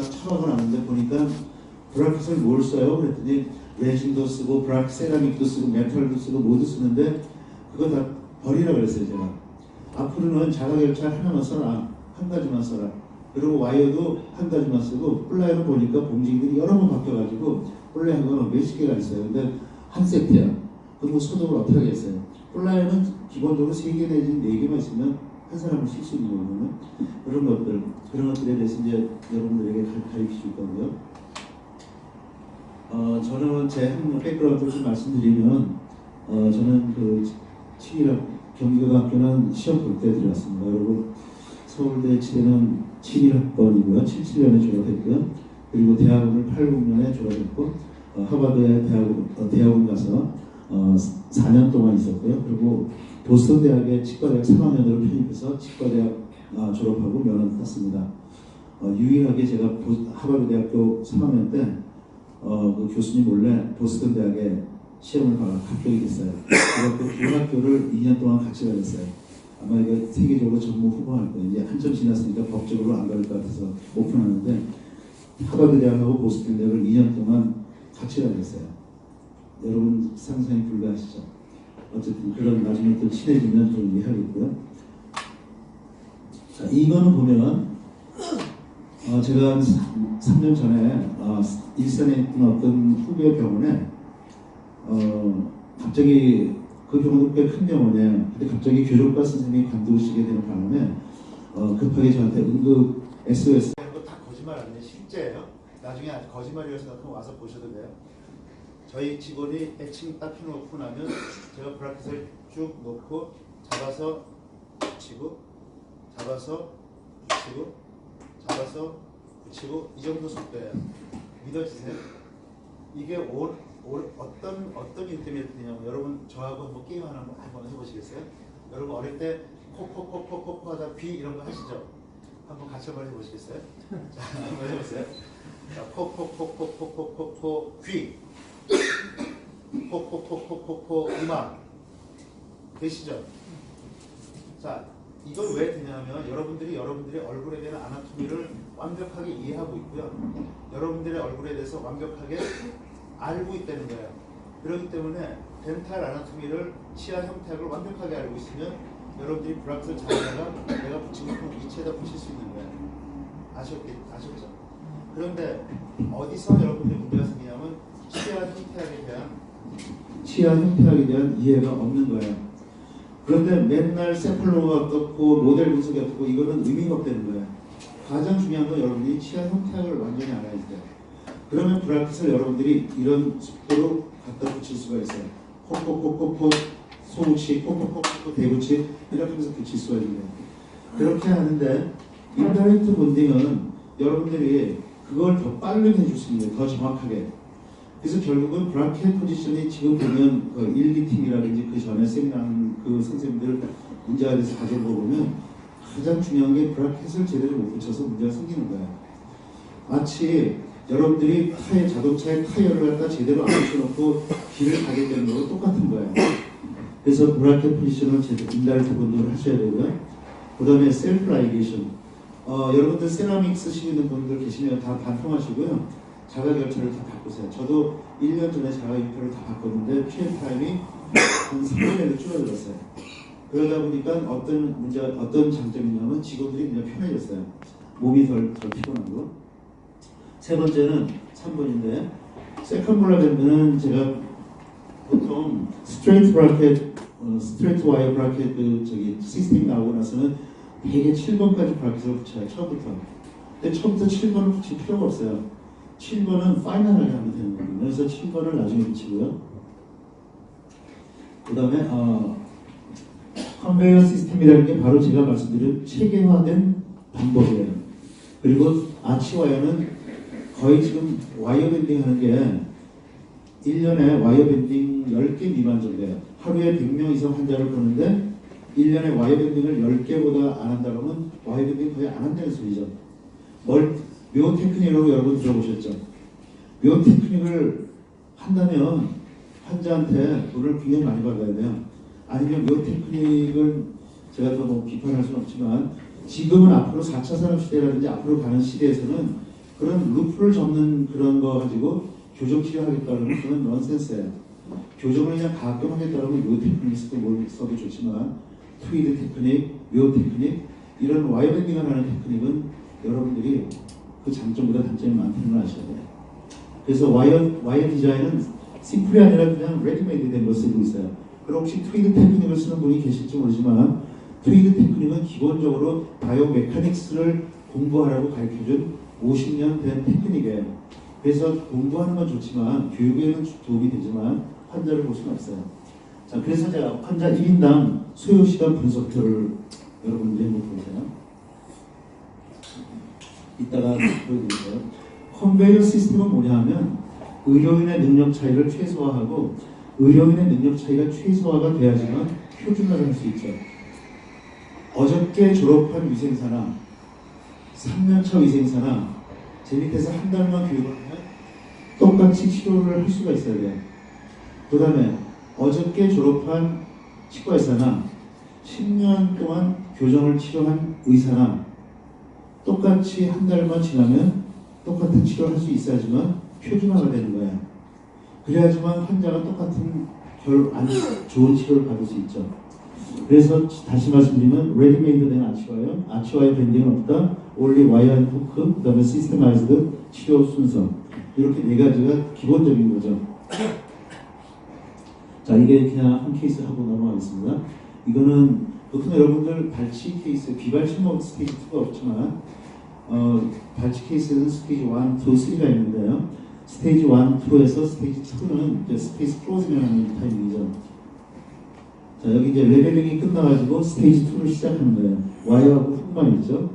막 처박아 놨는데 보니까 브라켓을 뭘 써요? 그랬더니 레진도 쓰고 브라켓 세라믹도 쓰고 메탈도 쓰고 모두 쓰는데 그거 다 버리라 그랬어요 제가. 앞으로는 자가결찰 하나만 써라. 한 가지만 써라. 그리고 와이어도 한 가지만 쓰고 플라이어는 보니까 봉지들이 여러 번 바뀌어가지고 플라이어가 몇십 개가 있어요. 근데 한 세트야. 그럼 뭐 소독을 어떻게 하겠어요? 플라이어는 기본적으로 세 개 내지 네 개만 있으면 한 사람을 거거든요 그런 것들 그런 것들에 대해서 이제 여러분들에게 가- 가르쳐 줄 거고요 어, 저는 제 백그라운드를 좀 말씀드리면 어, 저는 그 치기학 경기고등학교는 시험 볼 때 들어갔습니다. 그리고 서울대 치대는 71학번이고요. 77년에 졸업했고요. 그리고 대학원을 80년에 졸업했고 어, 하버드에 대학원, 어, 대학원 가서 어, 4년 동안 있었고요. 그리고 보스턴 대학의 치과대학 3학년으로 편입해서 치과대학 어, 졸업하고 면허를 땄습니다. 어, 유일하게 제가 보, 하버드 대학교 3학년 때 어, 그 교수님 몰래 보스턴 대학에 시험을 봐 합격이 됐어요. 그래서 그 학교를 2년 동안 같이 다녔어요. 아마 이거 세계적으로 전무 후보할 거예요. 이제 한참 지났으니까 법적으로 안갈것 같아서 오픈하는데 하버드 대학하고 보스턴 대학을 2년 동안 같이 다녔어요. 여러분 상상이 불가하시죠? 어쨌든 그런 나중에 또 친해지면 좀 이해하겠고요. 자, 이거는 보면 어, 제가 한 3년 전에 어, 일산에 있던 어떤 후배 병원에 어, 갑자기 그 병원도 꽤 큰 병원이에요. 근데 갑자기 교정과 선생님이 관두시게 되는 바람에 어, 급하게 저한테 응급 SOS 다 거짓말 아니에요. 실제예요. 나중에 거짓말이라고 생각하면 와서 보셔도 돼요. 저희 직원이 애칭 딱 펴놓고 나면 제가 브라켓을 쭉 놓고 잡아서 붙이고 잡아서 붙이고 잡아서 붙이고 이 정도 속도예요. 믿어지세요? 이게 올, 올 어떤 어떤 되냐면 여러분 저하고 한번 게임 하나 한번 해보시겠어요? 여러분 어릴 때 코코코코코코 하다 비 이런 거 하시죠? 한번 같이 한번 해보시겠어요? 자 한번 해보세요. 자 코코코코코코코코 귀 코코코코코코 이마 되시죠? 자 이걸 왜 되냐면 여러분들이 여러분들의 얼굴에 대한 아나토미를 완벽하게 이해하고 있고요. 여러분들의 얼굴에 대해서 완벽하게 알고 있다는 거예요. 그렇기 때문에 덴탈 아나토미를 치아 형태학을 완벽하게 알고 있으면 여러분들이 브락스를 잡다가 내가 붙이고 싶은 위치에다 붙일 수 있는 거예요. 아셨겠, 아셨죠? 그런데 어디서 여러분들이 문제가 생기냐면 치아 형태학에 대한 치아 형태학에 대한 이해가 없는 거예요. 그런데 맨날 세플로가 어떻고 모델 분석이 어떻고 이거는 의미가 없다는 거예요. 가장 중요한 건 여러분들이 치아 형태학을 완전히 알아야 돼요. 그러면 브라켓을 여러분들이 이런 속도로 갖다 붙일 수가 있어요. 콕콕콕콕콕 소붙이 콕콕콕콕 대붙이 이렇게 해서 붙일 수가 있는 거예요. 그렇게 하는데 인다이렉트 본딩은 여러분들이 그걸 더 빠르게 해줄 수 있는. 더 정확하게. 그래서 결국은 브라켓 포지션이 지금 보면 그 1, 2팀이라든지 그 전에 세미나하는 그 선생님들 문제가 돼서 가져보면 가장 중요한 게 브라켓을 제대로 못 붙여서 문제가 생기는 거예요. 마치 여러분들이 타이어, 자동차의 타이어를 갖다 제대로 안 붙여놓고 길을 가게 되는 거랑 똑같은 거예요. 그래서 브라켓 포지션을 제대로 인다이렉트 본딩을 하셔야 되고요. 그 다음에 셀프 라이게이션. 어, 여러분들 세라믹 쓰시는 분들 계시면 다 반통하시고요. 자가 결찰을 다 바꾸세요. 저도 1년 전에 자가 결찰을 다 바꿨는데 피해 타임이 한 3년에 줄어들었어요. 그러다 보니까 어떤 문제, 어떤 장점이냐면 직원들이 그냥 편해졌어요. 몸이 덜, 덜 피곤하고. 세 번째는 3번인데, 세컨 블라벤드는 제가 보통 스트레이트 브라켓, 어, 스트레이트 와이어 브라켓 그 저기 시스템이 나오고 나서는 대개 7번까지 브라켓을 붙여요. 처음부터. 근데 처음부터 7번을 붙일 필요가 없어요. 7번은 파이널하게 하면 되는 거거든요. 그래서 7번을 나중에 붙이고요. 그 다음에 어, 컨베이어 시스템이라는 게 바로 제가 말씀드린 체계화된 방법이에요. 그리고 아치 와이어는 거의 지금 와이어 밴딩 하는 게 1년에 와이어 밴딩 10개 미만 정도예요. 하루에 100명 이상 환자를 보는데 1년에 와이어 밴딩을 10개보다 안 한다 그러면 와이어 밴딩 거의 안 한다는 소리죠. 뭘, 묘 테크닉이라고 여러분 들어보셨죠? 묘 테크닉을 한다면 환자한테 돈을 굉장히 많이 받아야 돼요. 아니면 묘 테크닉을 제가 더뭐 비판할 수는 없지만 지금은 앞으로 4차 산업시대라든지 앞으로 가는 시대에서는 그런 루프를 접는 그런 거 가지고 교정 치료하겠다는 건 그건 넌센스예요. 교정을 그냥 가끔 하겠다는 요 테크닉 써도 좋지만 트위드 테크닉, 묘 테크닉 이런 와이밴딩을 하는 테크닉은 여러분들이 그 장점보다 단점이 많다는 걸 아셔야 돼요. 그래서 와이어, 와이어 디자인은 심플이 아니라 그냥 레디메이드 된거 쓰고 있어요. 그럼 혹시 트위드 테크닉을 쓰는 분이 계실지 모르지만 트위드 테크닉은 기본적으로 바이오 메카닉스를 공부하라고 가르쳐준 50년 된 테크닉이에요. 그래서 공부하는 건 좋지만 교육에는 도움이 되지만 환자를 볼 수는 없어요. 자, 그래서 제가 환자 1인당 소요 시간 분석표를 여러분들이 한번 보세요. 이따가 보여드릴게요. 컨베이어 시스템은 뭐냐 하면 의료인의 능력 차이를 최소화하고 의료인의 능력 차이가 최소화가 돼야지만 표준화를 할 수 있죠. 어저께 졸업한 위생사나 3년차 위생사나 제 밑에서 한 달만 교육을 하면 똑같이 치료를 할 수가 있어야 돼요. 그 다음에 어저께 졸업한 치과 의사나 10년 동안 교정을 치료한 의사나 똑같이 한 달만 지나면 똑같은 치료를 할 수 있어야지만 표준화가 되는 거예요. 그래야지만 환자가 똑같은 결, 안 좋은 치료를 받을 수 있죠. 그래서 다시 말씀드리면 레디메이드 된 아치와요. 아치와의 밴딩은 없다. 올리 와이어 앤 후크, 그 다음에 시스테마이즈드 치료 순서 이렇게 네 가지가 기본적인 거죠. 자 이게 그냥 한 케이스 하고 넘어가겠습니다. 이거는 보통 여러분들 발치 케이스, 비발치 뭐 스테이지 2가 없지만 어, 발치 케이스는 스테이지 1, 2, 3가 있는데요. 스테이지 1, 2에서 스테이지 2는 이제 스페이스 프로즈면하는 타이밍이죠. 자 여기 이제 레벨링이 끝나가지고 스테이지 2를 시작하는 거예요. 와이어하고 훅만 있죠.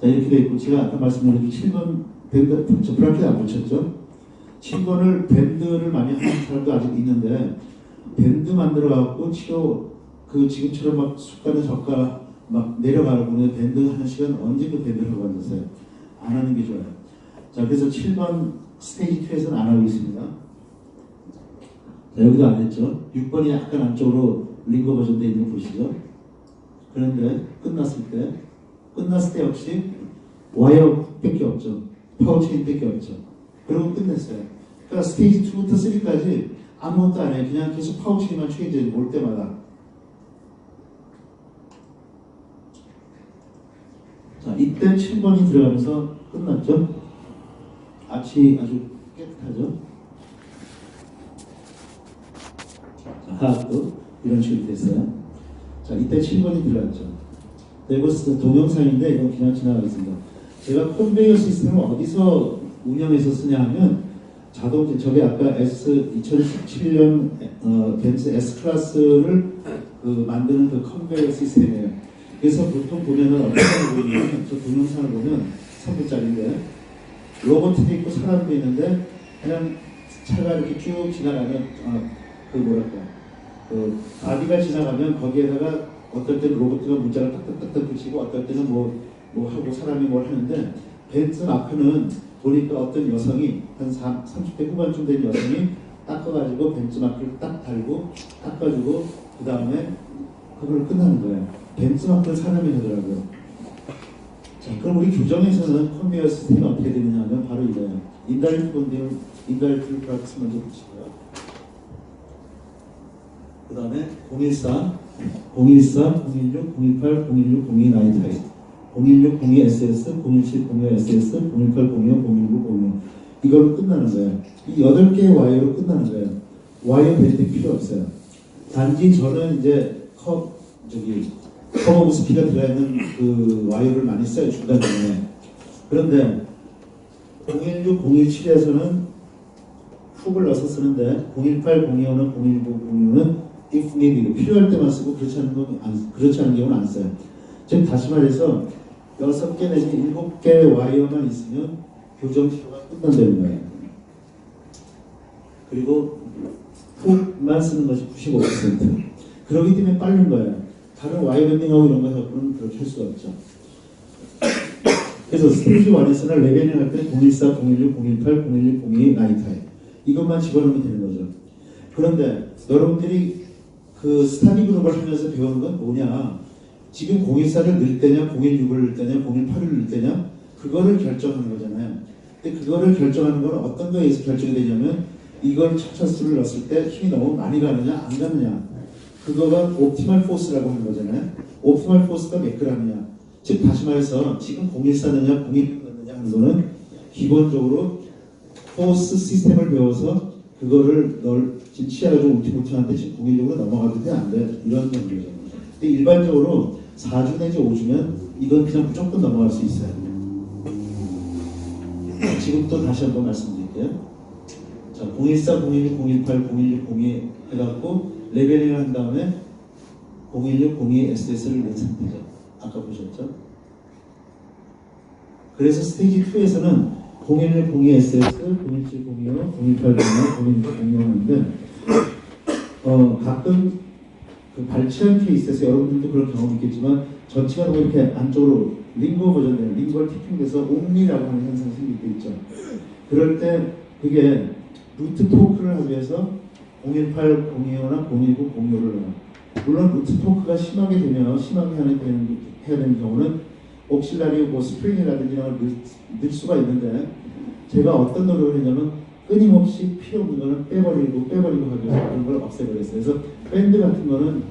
자 이렇게 돼 있고 제가 아까 말씀드린 7번 밴드 저 브라켓 안 붙였죠. 7번을 밴드를 많이 하는 사람도 아직 있는데 밴드 만들어 갖고 치료 그 지금처럼 막 숟가락 젓가 막 내려가고 그냥 밴드 하는 시간 언제 그 밴드를 하고 앉았어요? 안 하는 게 좋아요. 자 그래서 7번 스테이지 2에서는 안 하고 있습니다. 자 여기도 안 했죠. 6번이 약간 안쪽으로 링거 버전 돼 있는 거 보시죠. 그런데 끝났을 때 끝났을 때 역시 와이어 밖에 없죠. 파워체인 밖에 없죠. 그리고 끝냈어요. 그러니까 스테이지 2부터 3까지 아무것도 안 해요. 그냥 계속 파워체인만 체인지 올 때마다. 자, 이때 7번이 들어가면서 끝났죠. 아치 아주 깨끗하죠. 자, 하악도 이런 식으로 됐어요. 자, 이때 7번이 들어갔죠. 네, 이거 동영상인데 이건 그냥 지나가겠습니다. 제가 컨베이어 시스템을 어디서 운영해서 쓰냐 하면 자동차 저게 아까 S 2017년 어, 벤츠 S 클래스를 그 만드는 그 컨베이어 시스템이에요. 그래서 보통 보면은 어떤 걸 보이냐면 저 동영상을 보면 3분짜리인데 로봇도 있고 사람도 있는데 그냥 차가 이렇게 쭉 지나가면 어, 그 뭐랄까 그 바디가 지나가면 거기에다가 어떨 때는 로봇가 문자를 딱딱딱딱 붙이고 어떨 때는 뭐, 뭐 하고 사람이 뭘 하는데 벤츠 마크는 보니까 어떤 여성이 한 30대 후반쯤 된 여성이 닦아가지고 벤츠 마크를 딱 달고 닦아주고 그 다음에 그걸 끝나는 거예요. 벤츠 마크를 사람이 하더라고요. 자, 그럼 우리 교정에서는 컨베이어 시스템이 어떻게 되느냐 하면 바로 이거예요. 인달트 본딩, 인달트 프락스 먼저 보시고요. 그 다음에 014, 014, 016, 018, 016, 02 나이타입 016, 02 SS, 017, 05 SS, 018, 05, 019, 05 이걸로 끝나는 거예요. 이 8개의 와이어로 끝나는 거예요. 와이어 밴딩 필요 없어요. 단지 저는 이제 컵, 저기, 컵 오브 스피가 들어있는 그 와이어를 많이 써요, 중간중간에. 그런데 016, 017에서는 훅을 넣어서 쓰는데 018, 025는 019, 025는 if needed 필요할 때만 쓰고 그렇지 않은 건 안, 그렇지 않은 경우는 안 써요. 즉 다시 말해서 여섯 개 내지 일곱 개 와이어만 있으면 교정 치료가 끝난다는 거예요. 그리고 훅만 쓰는 것이 95%. 그러기 때문에 빠른 거예요. 다른 와이어 밴딩하고 이런 거 갖고는 그렇게 할 수가 없죠. 그래서 스테이지 1에서는 레벨링 할때 014, 016, 018, 016, 02 나이타입 이것만 집어넣으면 되는 거죠. 그런데 여러분들이 그 스타디 그룹을 하면서 배우는 건 뭐냐? 지금 014를 넣을 때냐, 016을 넣을 때냐, 018을 넣을 때냐, 그거를 결정하는 거잖아요. 근데 그거를 결정하는 건 어떤 거에 의해서 결정이 되냐면 이걸 척차수를 넣었을 때 힘이 너무 많이 가느냐, 안 가느냐. 그거가 옵티멀 포스라고 하는 거잖아요. 옵티멀 포스가 몇 그램이냐. 즉 다시 말해서 지금 014 넣냐, 016 넣느냐 하는 거는 기본적으로 포스 시스템을 배워서 그거를 널 지금 좀 울티모티한데 지금 공인적으로 넘어가도 돼 안 돼? 이런 거죠. 근데 일반적으로 4주 내지 5주면 이건 그냥 무조건 넘어갈 수 있어요. 지금 또 다시 한번 말씀드릴게요. 자, 014, 016, 018, 016, 02 해갖고 레벨링을 한 다음에 016, 02 SS를 낸 상태죠. 아까 보셨죠? 그래서 스테이지 2에서는 011, 02 SS, 017, 025, 018, 025, 016, 005인데 어, 가끔 그 발치한 케이스에서 여러분들도 그런 경험이 있겠지만 전치가 너무 이렇게 안쪽으로 링거 버전이에요. 링거를 티핑돼서 옴니라고 하는 현상이 생길 때 있죠. 그럴 때 그게 루트 토크를 위해서 018, 025나 019, 025를 넣어요. 물론 루트 토크가 심하게 되면 심하게 하는 해야 되는 경우는 옥실라리 뭐 스프링이라든지 넣을, 넣을 수가 있는데 제가 어떤 노력을 했냐면 끊임없이 필요 없는 거는 빼버리고 빼버리고 위해서 그런 걸 없애버렸어요. 그래서 밴드 같은 거는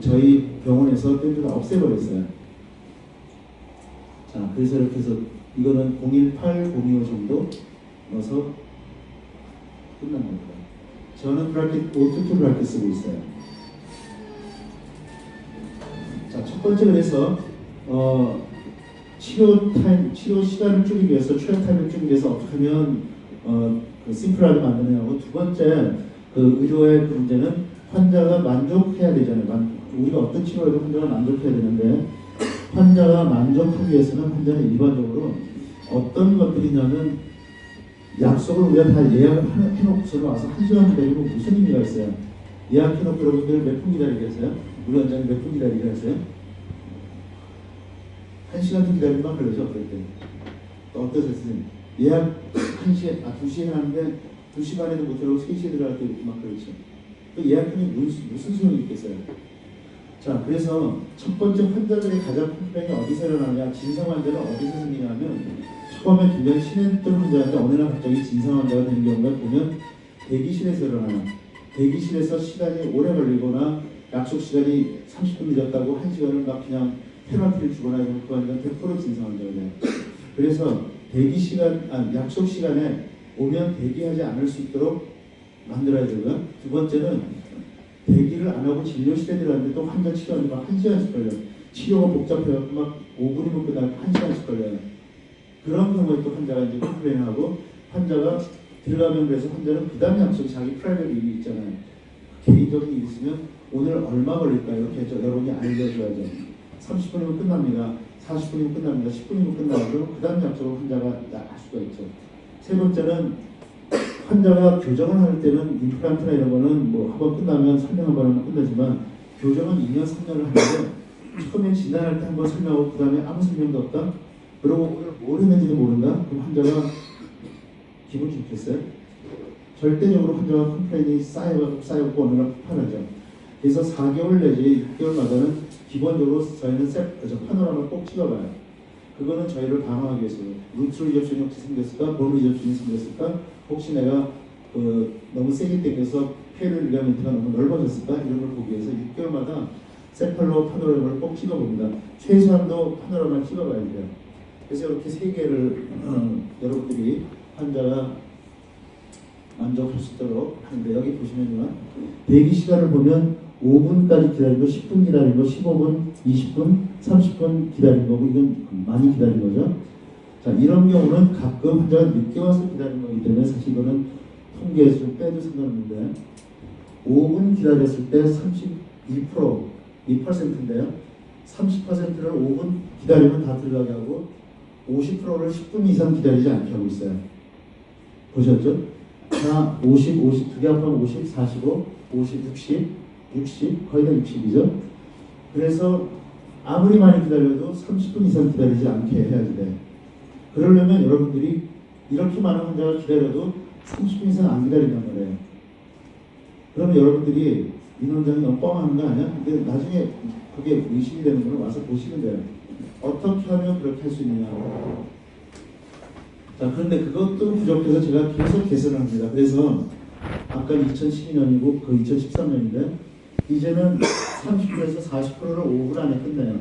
저희 병원에서 밴드를 없애버렸어요. 자, 그래서 이렇게 해서 이거는 018, 025 정도 넣어서 끝난 겁니다. 저는 브라켓, 오토투 브라켓 쓰고 있어요. 자, 첫 번째 그래서 어, 치료 타임, 치료 시간을 줄이기 위해서 치료 타임을 줄이기 위해서 어떻게 하면 어, 그 심플하게 만드냐고 두 번째 그 의료의 그 문제는 환자가 만족해야 되잖아요. 만, 우리가 어떤 치료에도 환자가 만족해야 되는데 환자가 만족하기 위해서는 환자는 일반적으로 어떤 것들이냐면 약속을 우리가 다 예약을 하- 해놓고서 와서 한 시간 기다리고 무슨 의미가 있어요? 예약해놓고 여러분들 몇 분 기다리겠어요? 우리 원장님 몇분 기다리겠어요? 한 시간 기다리면 걸려서 어떨 때? 또 어떠세요, 선생님? 예약 한 시간, 아, 두 시간 하는데 두 시간에도 못 들어오고 세 시에 들어갈 때막 그렇죠. 그 예약금이 무슨, 무슨 소용이 있겠어요? 자, 그래서 첫 번째 환자들의 가장 큰 불행이 어디서 일어나냐, 진상 환자는 어디서 생기냐면 처음에 굉장히 심했던 환자인데 어느 날 갑자기 진상 환자가 되는 경우가 보면 대기실에서 일어나요. 대기실에서 시간이 오래 걸리거나 약속 시간이 30분 늦었다고 한 시간을 막 그냥 페널티를 주거나 이러면 그 환자는 100% 진상 환자가 돼요. 그래서 대기 시간, 아, 약속 시간에 오면 대기하지 않을 수 있도록 만들어야 되고요. 두 번째는 대기를 안 하고 진료실에 들어갔는데 또 환자 치료하는데 막한 시간씩 걸려요. 치료가 복잡해갖고 막 5분이면 끝나고 한 시간씩 걸려요. 그런 경우에 또 환자가 이제 컴플레인하고 환자가 들어가면 그래서 환자는 부담 약속이 자기 프라이빗 일이 있잖아요. 개인적인 일이 있으면 오늘 얼마 걸릴까 이렇게 저 여러분이 알려줘야죠. 30분이면 끝납니다. 40분이면 끝납니다. 10분이면 끝나고 그럼 부담 약속을 환자가 알 수가 있죠. 세 번째는 환자가 교정을 할 때는 임플란트나 이런 거는 뭐 한 번 끝나면 설명 한번 하면 끝나지만 교정은 2년 3년을 하는데 처음에 진단할 때 한 번 설명하고 그 다음에 아무 설명도 없다? 그러고 뭘 했는지도 모른다? 그럼 환자가 기분 좋겠어요? 절대적으로 환자가 컴플레인이 쌓여가고 쌓여고 어느 날 폭발하죠. 그래서 4개월 내지 6개월마다는 기본적으로 저희는 세, 저 파노라마를 꼭 찍어봐요. 그거는 저희를 방어하기 위해서 루트 리접션이 혹시 생겼을까? 본 리접션이 생겼을까? 혹시 내가 그 너무 세게 당겨서 폐를 리가멘트가 너무 넓어졌을까? 이런 걸 보기 위해서 6개월마다 세팔로 파노라마를 꼭 찍어봅니다. 최소한도 파노라마를 찍어봐야 돼요. 그래서 이렇게 세 개를 어, 여러분들이 환자가 만족할 수 있도록 하는데 여기 보시면요 대기 시간을 보면 5분까지 기다리고 10분 기다리고 15분, 20분, 30분 기다린 거고 이건 많이 기다린 거죠. 자 이런 경우는 가끔 환자가 늦게 와서 기다린 거기 때문에 사실 이거는 통계에서 좀 빼도 상관없는데 5분 기다렸을 때 32% 2%인데요. 30%를 5분 기다리면 다 들어가게 하고 50%를 10분 이상 기다리지 않게 하고 있어요. 보셨죠? 자, 50, 50, 두개 합하면 50, 45, 50, 60, 60, 거의 다 60이죠. 그래서 아무리 많이 기다려도 30분 이상 기다리지 않게 해야지 돼. 그러려면 여러분들이 이렇게 많은 환자가 기다려도 30분 이상 안 기다린단 말이에요. 그러면 여러분들이 이 원장이 너무 뻥하는 거 아니야? 근데 나중에 그게 의식이 되는 걸 와서 보시면 돼요. 어떻게 하면 그렇게 할 수 있느냐. 자, 그런데 그것도 부족해서 제가 계속 개선을 합니다. 그래서 아까 2012년이고 그 2013년인데 이제는 30%에서 40%를 5분 안에 끝내요.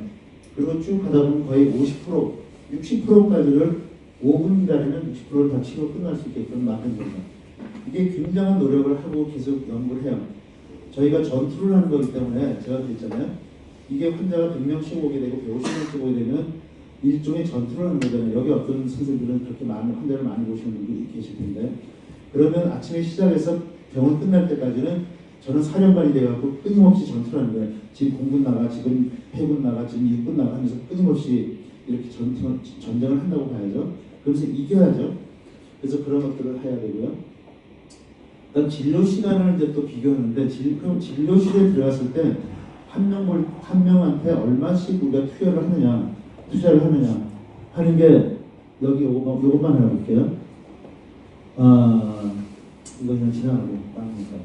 그리고 쭉 가다 보면 거의 50%, 60%까지를 5분 기다리면 60%를 다 치고 끝날 수 있게끔 만든 겁니다. 이게 굉장한 노력을 하고 계속 연구를 해요. 저희가 전투를 하는 거기 때문에 제가 그랬잖아요. 이게 환자가 100명씩 오게 되고 150명씩 오게 되면 일종의 전투를 하는 거잖아요. 여기 어떤 선생들은 그렇게 많은 환자를 많이 보시는 분들이 계실 텐데 그러면 아침에 시작해서 병원 끝날 때까지는 저는 사령관이 돼갖고 끊임없이 전투를 하는 거예요. 지금 공군 나가, 지금 해군 나가, 지금 일군 나가 하면서 끊임없이 이렇게 전투, 전쟁을 한다고 봐야죠. 그러면서 이겨야죠. 그래서 그런 것들을 해야 되고요. 그다음 진료 시간을 이제 또 비교하는데 진, 그럼 진료실에 들어갔을 때 한 명, 한 명한테 얼마씩 우리가 투여를 하느냐, 투자를 하느냐 하는 게 여기 요거, 요것만 해볼게요. 아, 이거 그냥 지나가고 빵니까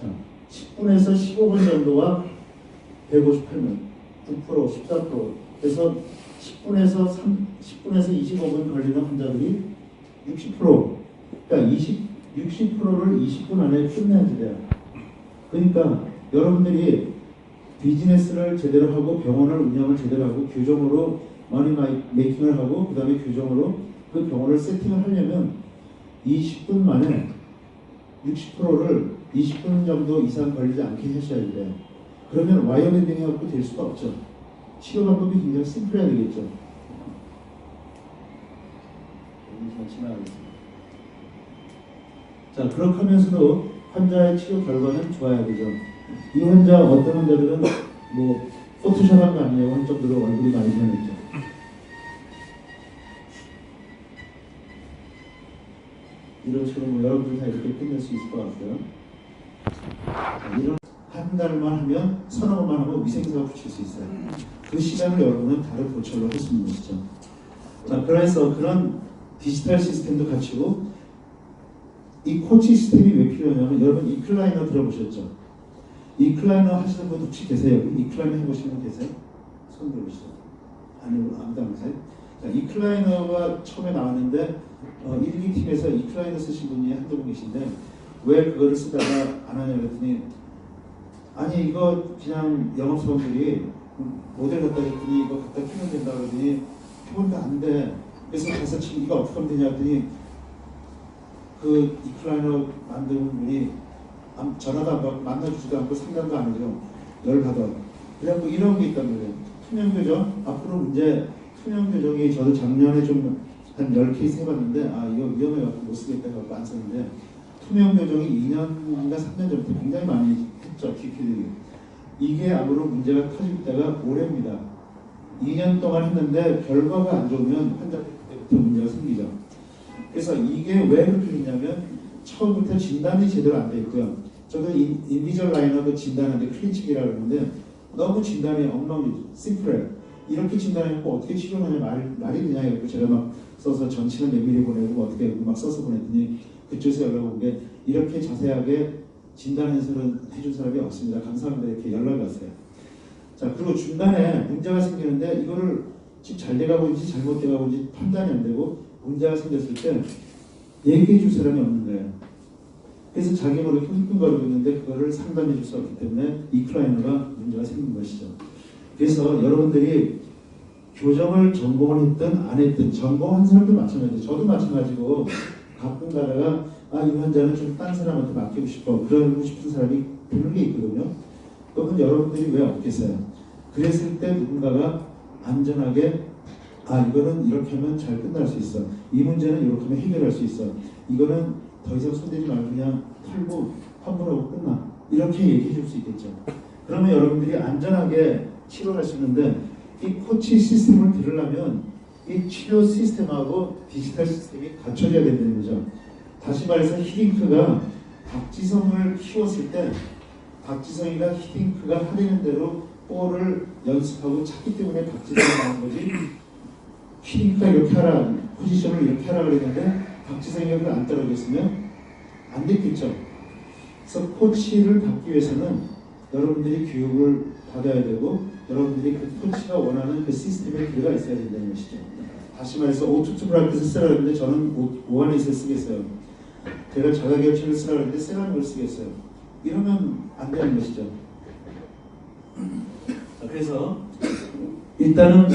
자, 10분에서 15분 정도가 158명, 9%, 14%. 그래서 10분에서 3, 10분에서 25분 걸리는 환자들이 60%. 그러니까 20, 60%를 20분 안에 끝내야지 돼요. 그러니까 여러분들이 비즈니스를 제대로 하고 병원을 운영을 제대로 하고 규정으로 머니 메이킹을 하고 그 다음에 규정으로 그 병원을 세팅을 하려면 20분 만에 60%를 20분 정도 이상 걸리지 않게 하셔야 돼요. 그러면 와이어밴딩 해갖고 될 수가 없죠. 치료 방법이 굉장히 심플해야 되겠죠. 여기 잘 지나가겠습니다. 자, 그렇게 하면서도 환자의 치료 결과는 좋아야 되죠. 이 환자, 어떤 환자들은 뭐, 포토샵 한거 아니에요? 할 정도로 얼굴이 많이 변했죠. 이런 식으로 뭐 여러분들 다 이렇게 끝낼 수 있을 것 같고요. 한 달만 하면 서너 번만 하면 위생사가 붙일 수 있어요. 그 시간을 여러분은 다른 수 있는 것이죠. 자, 그래서 그런 디지털 시스템도 갖추고 이 코치 시스템이 왜 필요하냐면 여러분 이클라이너 들어보셨죠? 이클라이너 하시는 분 혹시 계세요? 이클라이너 해보시는 분 계세요? 손 들어보시죠. 아니, 아무도 안 계세요? 자, 이클라이너가 처음에 나왔는데 어, 1기 팀에서 이클라이너 쓰신 분이 한두 분 계신데 왜 그거를 쓰다가 안 하냐 그랬더니 아니 이거 그냥 영업사원들이 모델 갖다 줬더니 이거 갖다 끼면 된다 그러더니 해보니까 안 돼. 그래서 가서 지금 이거 어떻게 하면 되냐 그랬더니 그 이클라이너 만드는 분이 안- 전화도 안 받고 만나주지도 않고 상담도 안 해줘. 열받아. 그래갖고 이런 게 있단 말이에요. 투명 교정. 앞으로 문제 투명 교정이 저도 작년에 좀 한 10케이스 해봤는데 아 이거 위험해갖고 못 쓰겠다 해갖고 안 썼는데 투명 교정이 2년인가 3년 전부터 굉장히 많이 했죠. 기피들이. 이게 앞으로 문제가 터질 때가 올해입니다. 2년 동안 했는데 결과가 안 좋으면 환자 때부터 문제가 생기죠. 그래서 이게 왜 그렇게 됐냐면 처음부터 진단이 제대로 안 돼 있고요. 저도 인, 인비전 라이너도 진단하는데 클린칙이라고 그러는데 너무 진단이 엉망이죠. 심플해. 이렇게 진단해놓고 어떻게 치료하냐 말, 말이 되냐 해갖고 제가 막 써서 전치는 메밀이 보내고 뭐 어떻게 막 써서 보냈더니 그쪽에서 연락 온게 이렇게 자세하게 진단해서는 해준 사람이 없습니다. 감사합니다. 이렇게 연락이 왔어요. 자 그리고 중간에 문제가 생기는데 이거를 지금 잘 돼가고 있는지 잘못 돼가고 있는지 판단이 안 되고 문제가 생겼을 때 얘기해 줄 사람이 없는 거예요. 그래서 자기 모르게 끙끙거리고 있는데 그거를 상담해 줄 수 없기 때문에 이 클라이너가 문제가 생긴 것이죠. 그래서 여러분들이 교정을 전공을 했든 안 했든 전공한 사람도 마찬가지예요. 저도 마찬가지고 가끔 가다가 아 이 환자는 좀 딴 사람한테 맡기고 싶어 그러고 싶은 사람이 드는 게 있거든요. 그러면 여러분들이 왜 없겠어요? 그랬을 때 누군가가 안전하게 아 이거는 이렇게 하면 잘 끝날 수 있어. 이 문제는 이렇게 하면 해결할 수 있어. 이거는 더 이상 손대지 말고 그냥 털고 환불하고 끝나. 이렇게 얘기해 줄 수 있겠죠. 그러면 여러분들이 안전하게 치료할 수 있는데 이 코치 시스템을 들으려면 이 치료 시스템하고 디지털 시스템이 갖춰져야 된다는 거죠. 다시 말해서 히딩크가 박지성을 키웠을 때 박지성이가 히딩크가 하려는 대로 볼을 연습하고 찾기 때문에 박지성이 나온 거지 히딩크가 이렇게 하라 포지션을 이렇게 하라 그랬는데 박지성이가 그걸 안 따라오겠으면 안 됐겠죠. 그래서 코치를 받기 위해서는 여러분들이 교육을 받아야 되고 여러분들이 그 코치가 원하는 그 시스템에 들어가 있어야 된다는 것이죠. 다시 말해서 오투투 브라켓을 쓰라 그러는데 저는 오한에서 쓰겠어요. 제가 자가격식을 쓰라 그러는데 세라믹을 쓰겠어요. 이러면 안 되는 것이죠. 자, 그래서 일단은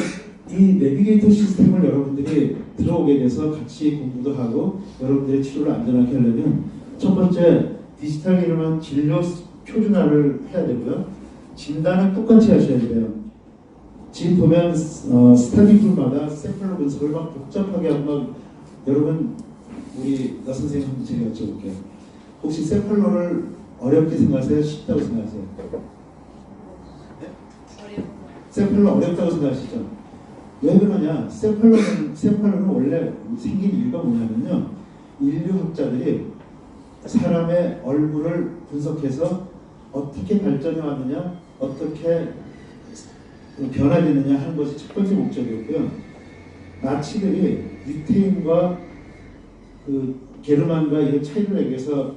이 내비게이터 시스템을 여러분들이 들어오게 돼서 같이 공부도 하고 여러분들의 치료를 안전하게 하려면 첫 번째 디지털 기능은 진료 표준화를 해야 되고요. 진단은 똑같이 하셔야 돼요. 지금 보면 어, 스타디 풀마다 샘플로 분석을 막 복잡하게 막 여러분 우리 여 선생님 한번 제가 여쭤볼게요. 혹시 샘플로를 어렵게 생각하세요? 쉽다고 생각하세요? 샘플로 어렵다고 생각하시죠? 왜 그러냐? 샘플로는 샘플로는 원래 생긴 이유가 뭐냐면요. 인류학자들이 사람의 얼굴을 분석해서 어떻게 발전해 왔느냐, 어떻게 변화되느냐 하는 것이 첫 번째 목적이었고요. 나치들이 유태인과 그 게르만과 이런 차이를 내기 위해서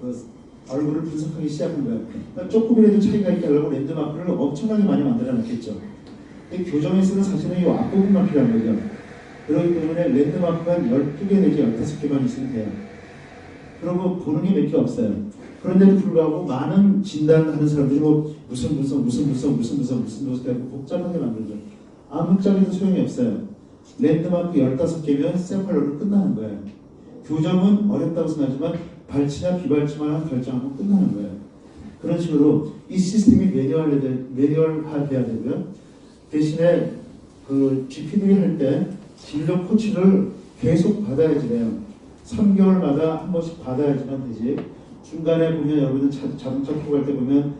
그 얼굴을 분석하기 시작한 거예요. 그러니까 조금이라도 차이가 있게 하려고 랜드 마크를 엄청나게 많이 만들어 놨겠죠. 근데 교정에서는 사실은 이 앞부분만 필요한 거죠. 그렇기 때문에 랜드 마크가 한 12개 내지 15개만 있으면 돼요. 그리고 보는 게 몇 개 없어요. 그런데도 불구하고 많은 진단하는 사람들이 뭐 무슨 분석, 무슨 분석, 무슨 분석, 무슨 분석 해고 복잡하게 만들죠. 아무 짝에도 소용이 없어요. 랜드마크 15개면 샘플로를 끝나는 거예요. 교정은 어렵다고 생각하지만 발치나 비발치만 결정하면 끝나는 거예요. 그런 식으로 이 시스템이 매뉴얼화 매뉴얼화돼야 되고요. 대신에 그 GP들이 할 때 진료 코치를 계속 받아야지 돼요. 3개월마다 한 번씩 받아야지만 되지. 중간에 보면 여러분들 자, 자동차 타고 갈 때 보면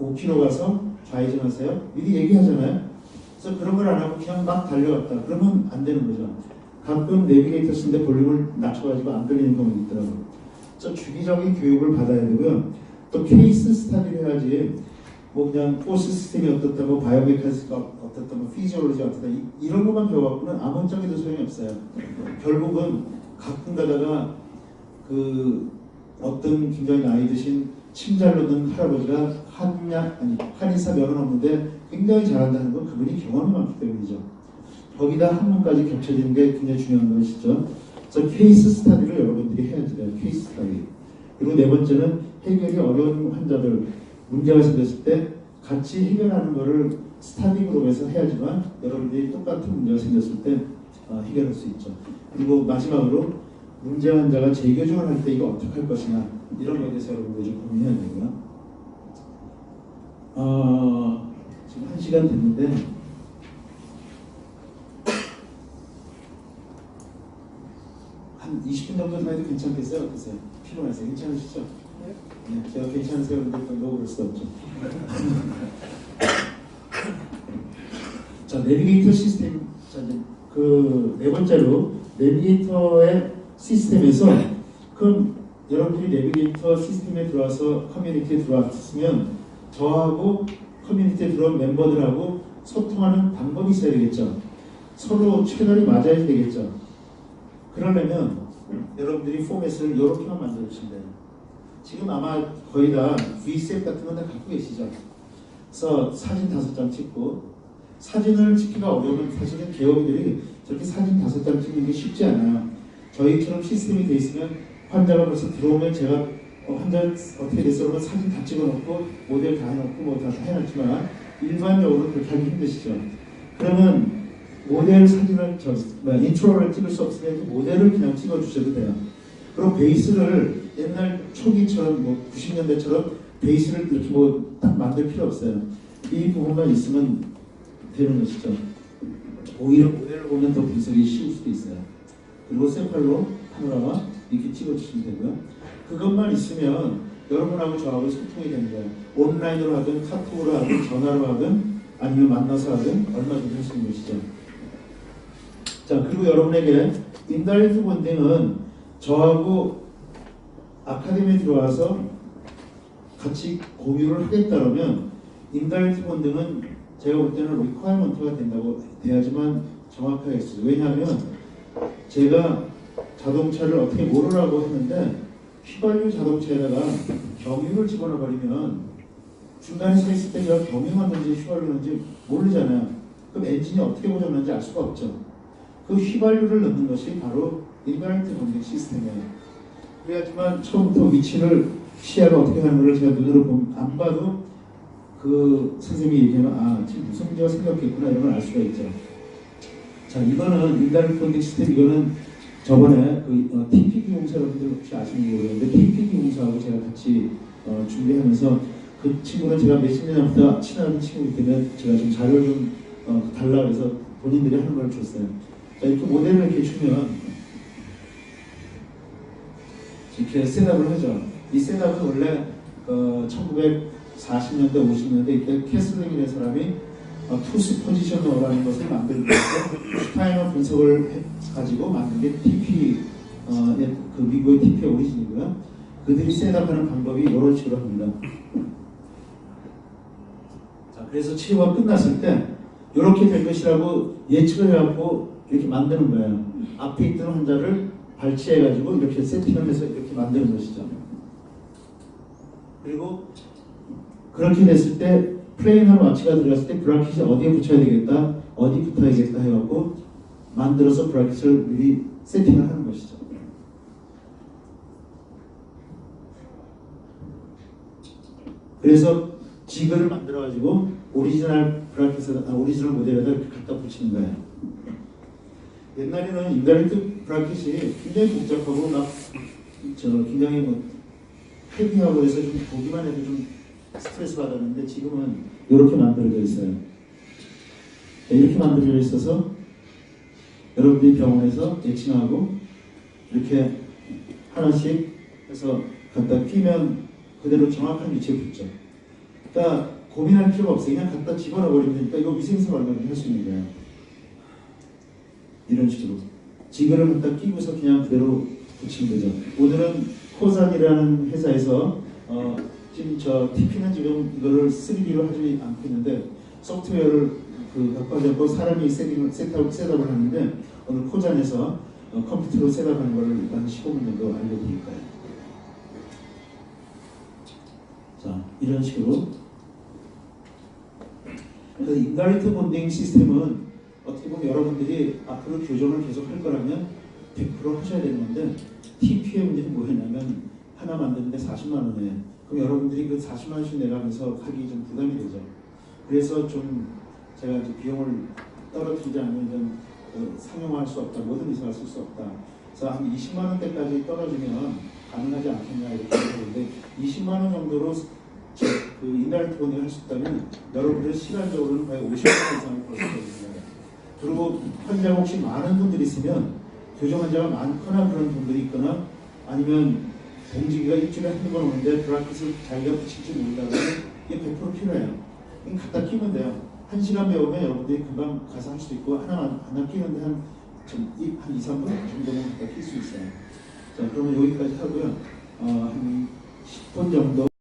5km 가서 좌회전하세요. 미리 얘기하잖아요. 그래서 그런 걸 안 하고 그냥 막 달려갔다. 그러면 안 되는 거죠. 가끔 내비게이터 쓰는데 볼륨을 낮춰가지고 안 들리는 경우도 있더라고요. 그래서 주기적인 교육을 받아야 되고요. 또 케이스 스타디를 해야지 뭐 그냥 포스 시스템이 어떻다, 뭐 바이오메카니스가 어떻다, 뭐 피지올로지 어떻다 이, 이런 것만 배워갖고는 아무 짝에도 소용이 없어요. 결국은 가끔 가다가 그 어떤 굉장히 나이 드신 침잘로 든 할아버지가 한약 아니 한의사 면허는 없는데 굉장히 잘한다는 건 그분이 경험이 많기 때문이죠. 거기다 학문까지 겹쳐지는 게 굉장히 중요한 것이죠. 그래서 케이스 스타디를 여러분들이 해야지 돼요. 케이스 스타디. 그리고 네 번째는 해결이 어려운 환자들 문제가 생겼을 때 같이 해결하는 것을 스타디 그룹에서 해야지만 여러분들이 똑같은 문제가 생겼을 때 어, 해결할 수 있죠. 그리고 마지막으로 문제 환자가 재교정을 할 때 이거 어떻게 할 것이냐 이런 거에 대해서 여러분들이 좀 고민해야 되고요. 어, 지금 한 시간 됐는데 한 20분 정도 해도 괜찮겠어요? 어떠세요? 피곤하세요? 괜찮으시죠? 네, 제가 괜찮으세요? 근데 또 너무 그럴 수 없죠. 자, 내비게이터 시스템, 자, 이제 그 네 번째로 내비게이터의 시스템에서 그럼 여러분들이 내비게이터 시스템에 들어와서 커뮤니티에 들어왔으면 저하고 커뮤니티에 들어온 멤버들하고 소통하는 방법이 있어야 되겠죠. 서로 채널이 맞아야 되겠죠. 그러려면 여러분들이 포맷을 이렇게만 만들어 주시면 돼요. 지금 아마 거의 다 V셋 같은 건 다 갖고 계시죠. 그래서 사진 다섯 장 찍고 사진을 찍기가 어려우면 사실은 개업들이 저렇게 사진 다섯 장 찍는 게 쉽지 않아요. 저희처럼 시스템이 돼 있으면 환자가 벌써 들어오면 제가 어, 환자 어떻게 됐어 그러면 사진 다 찍어놓고 모델 다 해놓고 뭐 다 해놨지만 일반적으로 그렇게 하기 힘드시죠. 그러면 모델 사진을 저 뭐야, 인트로를 찍을 수 없으면 그 모델을 그냥 찍어주셔도 돼요. 그럼 베이스를 옛날 초기처럼 뭐 90년대처럼 베이스를 이렇게 뭐 딱 만들 필요 없어요. 이 부분만 있으면 되는 것이죠. 오히려 모델을 보면 더 분석이 쉬울 수도 있어요. 그리고 샘플로 파노라마 이렇게 찍어주시면 되고요. 그것만 있으면 여러분하고 저하고 소통이 되는 거예요. 온라인으로 하든 카톡으로 하든 전화로 하든 아니면 만나서 하든 얼마든지 할 수 있는 것이죠. 자 그리고 여러분에게 인다이렉트 본딩은 저하고 아카데미에 들어와서 같이 공유를 하겠다면 인다이렉트 본딩은 제가 볼 때는 리ኳ어먼트가 된다고 돼야지만 정확하게 했어요. 왜냐하면 제가 자동차를 어떻게 모르라고 했는데 휘발유 자동차에다가 경유를 집어넣어 버리면 중간에 서 있을 때 얘가 범행하는지 휘발유는지 모르잖아요. 그럼 엔진이 어떻게 고장난지 알 수가 없죠. 그 휘발유를 넣는 것이 바로 인바이트 검색 시스템이에요. 그래야지만 처음부터 위치를 시야가 어떻게 하는 걸 제가 눈으로 보면 안 봐도 그 선생님이 얘기하면 아 지금 무슨 문제가 생겼겠구나 이런 걸 알 수가 있죠. 자 이거는 인바이트 검색 시스템 이거는 저번에 그 어, TP기 공사 여러분들 혹시 아시는지 모르겠는데 TP기 공사하고 제가 같이 어, 준비하면서 그 친구는 제가 몇십 년 전부터 친한 친구이기 때문에 제가 좀 자료를 좀 어, 달라 그래서 본인들이 하는 걸 줬어요. 자, 이렇게 모델을 이렇게 주면 이렇게 셋업을 하죠. 이 셋업은 원래 어, 1940년대, 50년대 이때 캐슬링이라는 사람이 어, 투스 포지셔너라는 것을 만들고 타이머 분석을 해- 가지고 만든 게 TP, 어, 예, 그 미국의 TP의 오리진이고요. 그들이 셋업하는 방법이 이런 식으로 합니다. 자, 그래서 치료가 끝났을 때 이렇게 될 것이라고 예측을 해갖고 이렇게 만드는 거예요. 앞에 있던 환자를 발치해가지고 이렇게 세팅을 해서 이렇게 만드는 것이죠. 그리고 그렇게 됐을 때 플레인하고 마취가 들어갔을 때 브라켓이 어디에 붙여야 되겠다, 어디 붙어야겠다 해갖고 만들어서 브라켓을 미리 세팅을 하는 것이죠. 그래서 지그를 만들어가지고 오리지널 브라켓에다, 아, 오리지널 모델에다 갖다 붙이는 거예요. 옛날에는 인더렉트 브라켓이 굉장히 복잡하고 막 저 굉장히 뭐 헤비하고 해서 좀 보기만 해도 좀 스트레스 받았는데 지금은 이렇게 만들어져 있어요. 네, 이렇게 만들어져 있어서 여러분들이 병원에서 예칭하고 이렇게 하나씩 해서 갖다 끼면 그대로 정확한 위치에 붙죠. 그러니까 고민할 필요가 없어요. 그냥 갖다 집어넣어 버리면 되니까 이거 위생사 얼마든지 할 수 있는 거예요. 이런 식으로 지그를 갖다 끼고서 그냥 그대로 붙이면 되죠. 오늘은 코산이라는 회사에서 어, 지금 저 TP는 지금 이거를 3D로 하지 않고 있는데 소프트웨어를 그 가지고 사람이 세팅을 셋업, 셋업을 하는데 오늘 코잔에서 어, 컴퓨터로 셋업하는 거를 일단 15분 정도 알려드릴 거예요. 자 이런 식으로 그래서 인가리트 본딩 시스템은 어떻게 보면 여러분들이 앞으로 교정을 계속 할 거라면 100% 하셔야 되는 건데 TP의 문제는 뭐였냐면 하나 만드는데 40만 원에 그럼 여러분들이 그 40만 원씩 내가면서 하기 좀 부담이 되죠. 그래서 좀 제가 이제 비용을 떨어뜨리지 않으면 좀 어, 상용화할 수 없다, 모든 이사를 쓸 수 없다. 그래서 한 20만 원대까지 떨어지면 가능하지 않겠냐 이렇게 생각하는데 20만 원 정도로 저, 그 인다이트 본을 할 수 있다면 여러분들 시간적으로는 거의 50만 원 이상을 벌 수 있거든요. 그리고 환자가 혹시 많은 분들이 있으면 교정 환자가 많거나 그런 분들이 있거나 아니면 봉지기가 일주일에 한두 번 오는데 브라켓을 자기가 붙일지 모른다면 이게 100% 필요해요. 갖다 끼면 돼요. 한 시간 배우면 여러분들이 금방 가서 할 수도 있고 하나만 하나 끼는데 한, 좀, 이- 한 2, 3분 정도면 갖다 낄 수 있어요. 자 그러면 여기까지 하고요. 어, 한 10분 정도